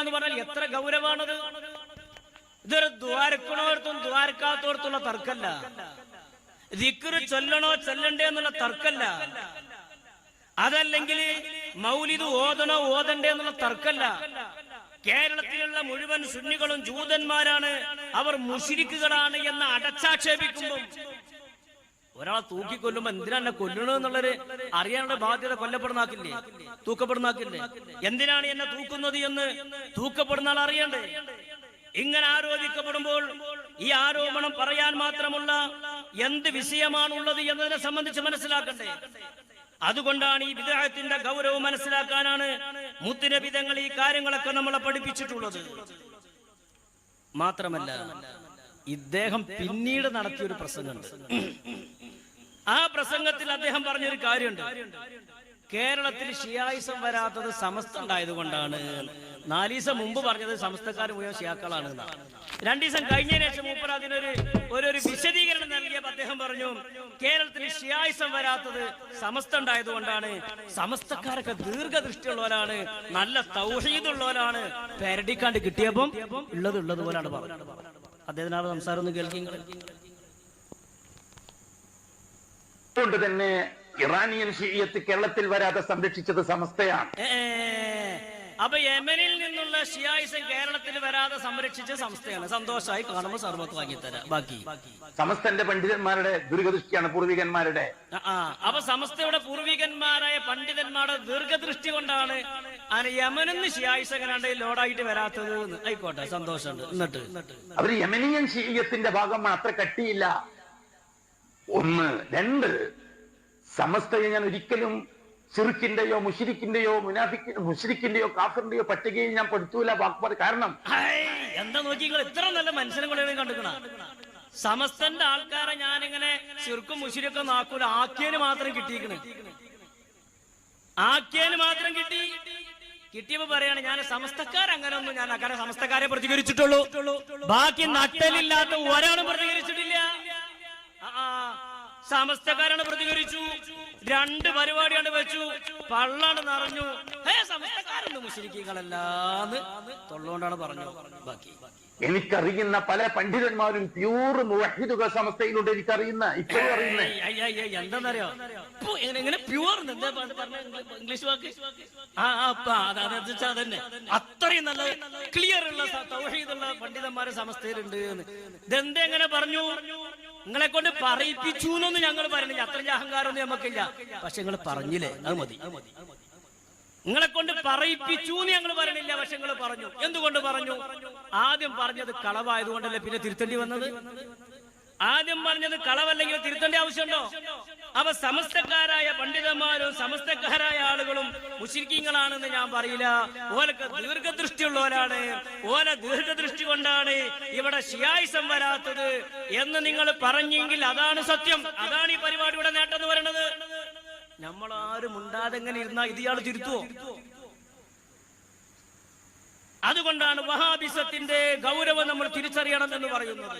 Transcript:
എന്ന് പറഞ്ഞാൽ എത്ര ഗൗരവാണത്? ഇതൊരു ദ്വാരക്കണോർത്തും ദ്വാരക്കാത്തോർത്തുള്ള തർക്കല്ല. ദിക്കറ് ചൊല്ലണോ ചൊല്ലണ്ടേ എന്നുള്ള തർക്കല്ല. അതല്ലെങ്കിൽ മൗലിദ് ഓതണോ ഓതണ്ടേ എന്നുള്ള തർക്കല്ല. കേരളത്തിലുള്ള മുഴുവൻ സുന്നികളും ജൂതന്മാരാണ്. അവർ മുഷിരിക്കുകളാണ് എന്ന് അടച്ചാക്ഷേപിക്കുമ്പോൾ ഒരാളെ തൂക്കിക്കൊല്ലുമ്പോ കൊല്ലണു എന്നുള്ളത് അറിയാനുള്ള ബാധ്യത കൊല്ലപ്പെടുന്നാക്കില്ലേ? തൂക്കപ്പെടുന്നാക്കില്ലേ? എന്തിനാണ് എന്നെ തൂക്കുന്നത് എന്ന് തൂക്കപ്പെടുന്ന ആൾ അറിയണ്ടേ? ഇങ്ങനെ ആരോപിക്കപ്പെടുമ്പോൾ ഈ ആരോപണം പറയാൻ മാത്രമുള്ള എന്ത് വിഷയമാണുള്ളത് എന്നതിനെ സംബന്ധിച്ച് മനസ്സിലാക്കണ്ടേ? അതുകൊണ്ടാണ് ഈ വിദേഹത്തിന്റെ ഗൗരവം മനസ്സിലാക്കാനാണ് മുത്തിനബിതങ്ങൾ ഈ കാര്യങ്ങളൊക്കെ നമ്മളെ പഠിപ്പിച്ചിട്ടുള്ളത്. മാത്രമല്ല ഇദ്ദേഹം പിന്നീട് നടത്തിയൊരു പ്രസംഗമുണ്ട്. ആ പ്രസംഗത്തിൽ അദ്ദേഹം പറഞ്ഞൊരു കാര്യമുണ്ട്. കേരളത്തിൽ ഷിയായിസം വരാത്തത് സമസ്ത ഉണ്ടായതുകൊണ്ടാണ് നാലീസം മുമ്പ് പറഞ്ഞത് സമസ്തക്കാർ മുഴുവൻ ഷിയാക്കളാണ് രണ്ടീസം കഴിഞ്ഞതിന് ശേഷം മൂപ്പർ അതിനൊരു ഒരു വിശദീകരണം നൽകിയപ്പോൾ അദ്ദേഹം പറഞ്ഞു കേരളത്തിൽ ഷിയായിസം വരാത്തത് സമസ്ത ഉണ്ടായതുകൊണ്ടാണ് സമസ്തക്കാരൊക്കെ ദീർഘദൃഷ്ടിയുള്ളവരാണ് നല്ല തൗഹീദുള്ളവരാണ്. പെരടിക്കാണ്ട് കിട്ടിയപ്പം ഉള്ളത് ഉള്ളത് പോലാണ് പറഞ്ഞത്. അദ്ദേഹത്തിനാണ് സംസാരം ഒന്ന് കേൾക്കിങ്ങൾ അതുകൊണ്ട് തന്നെ. ഇറാനിയൻ ഷീയത്ത് കേരളത്തിൽ വരാതെ സംരക്ഷിച്ചത് സമസ്തയാണ്. അപ്പൊ യമനിൽ നിന്നുള്ള ഷിയായിസം കേരളത്തിൽ വരാതെ സംരക്ഷിച്ച സംസ്ഥയാണ് സന്തോഷമായി കാണുമ്പോൾ സർവത്ത് വാങ്ങിത്തരാം. ബാക്കി. സമസ്തന്റെ പണ്ഡിതന്മാരുടെ ദീർഘദൃഷ്ടിയാണ് പൂർവികന്മാരുടെ. അപ്പൊ സമസ്തയുടെ പൂർവികന്മാരായ പണ്ഡിതന്മാരുടെ ദീർഘദൃഷ്ടി കൊണ്ടാണ് അങ്ങനെ യമനിന്ന് ഷിയായിസം എങ്ങനെയാണ്ട് ലോഡായിട്ട് വരാത്തത്. ആയിക്കോട്ടെ സന്തോഷമുണ്ട്. എന്നിട്ട്. അവർ യമനിയൻ ഷീയത്തിന്റെ ഭാഗമാണ്. അത്ര കട്ടിയില്ല. ഒന്ന് രണ്ട്. സമസ്തയെ ഞാൻ ഒരിക്കലും സിറുക്കിന്റെയോ മുഷിരിക്കിന്റെയോ മുനാഫിക്ക് മുഷിരിക്കിന്റെയോ കാഫറിന്റെയോ പട്ടികയും ഞാൻ പെടുത്തൂല വാക്പാട് കാരണം എന്താ നോക്കി ഇത്ര നല്ല മനുഷ്യനെ സമസ്തന്റെ ആൾക്കാരെ ഞാനിങ്ങനെ ചെറുക്കും മുഷിരൊക്കെ നോക്കൂല. ആക്കിയന് മാത്രം കിട്ടിയിരിക്കണ്. ആക്കിയന് മാത്രം കിട്ടി. കിട്ടിയപ്പോ പറയാണ് ഞാൻ സമസ്തക്കാർ അങ്ങനെ ഒന്നും ഞാൻ അങ്ങനെ സമസ്തക്കാരെ പ്രതികരിച്ചിട്ടുള്ളൂ. ബാക്കി നട്ടലില്ലാത്ത ഒരാളും പ്രതികരിച്ചിട്ടില്ല. സമസ്തക്കാരാണ് പ്രതികരിച്ചു. രണ്ട് പരിപാടിയാണ് വെച്ചു. പള്ളാണ് നിറഞ്ഞു. ഹേ സമസ്തക്കാരൊന്നും മുസ്ലിക്കുകളല്ലാന്ന് തൊള്ളുകൊണ്ടാണ് പറഞ്ഞു ബാക്കി. എനിക്കറിയുന്ന പല പണ്ഡിതന്മാരും പ്യൂർ മുവഹിദുകൾ സമസ്തയിലുണ്ട് എനിക്കറിയുന്ന ഇപ്പോഴും അറിയുന്ന. എന്താന്നറിയോ? എങ്ങനെ- എങ്ങനെ പ്യുവർ എന്താ പ- പറഞ്ഞ ഇംഗ്ലീഷ് വാക്ക്? ആ അതന്നെ. അത്രയും നല്ല ക്ലിയർ ഉള്ള തൗഹീദുള്ള പണ്ഡിതന്മാരെ സമസ്തയിലുണ്ട് എന്ന്. ഇതെന്താ എങ്ങനെ പറഞ്ഞു? നിങ്ങളെ കൊണ്ട് പറയിപ്പിച്ചു എന്നൊന്നും ഞങ്ങൾ പറയുന്നില്ല. അത്രയും അഹങ്കാരമൊന്നും നമുക്കില്ല പക്ഷെ നിങ്ങൾ പറഞ്ഞില്ലേ? അത് മതി. നിങ്ങളെ കൊണ്ട് പറയിപ്പിച്ചു ഞങ്ങൾ പറയണില്ല. പക്ഷെ നിങ്ങൾ പറഞ്ഞു. എന്തുകൊണ്ട് പറഞ്ഞു? ആദ്യം പറഞ്ഞത് കളവായതുകൊണ്ടല്ലേ പിന്നെ തിരുത്തേണ്ടി വന്നത്? ആദ്യം പറഞ്ഞത് കളവല്ലെങ്കിൽ തിരുത്തേണ്ട ആവശ്യമുണ്ടോ? അവ സമസ്തക്കാരായ പണ്ഡിതന്മാരും സമസ്തക്കാരായ ആളുകളും മുഷിരിക്കീങ്ങളാണെന്ന് ഞാൻ പറയില്ല. ഓലക്ക് ദീർഘദൃഷ്ടിയുള്ളവരാണ്. ഓല ദീർഘദൃഷ്ടി കൊണ്ടാണ് ഇവിടെ ഷിയായിസം വരാത്തത് എന്ന് നിങ്ങൾ പറഞ്ഞെങ്കിൽ അതാണ് സത്യം. അതാണ് ഈ പരിപാടിയുടെ നേട്ടം എന്ന് പറയുന്നത്. നമ്മൾ ആരും ഉണ്ടാതെ എങ്ങനെ ഇരുന്നാ ഇത് ഇയാൾ തിരുത്തുവോ? അതുകൊണ്ടാണ് വഹാബിസത്തിന്റെ ഗൗരവം നമ്മൾ തിരിച്ചറിയണം എന്ന് പറയുന്നത്.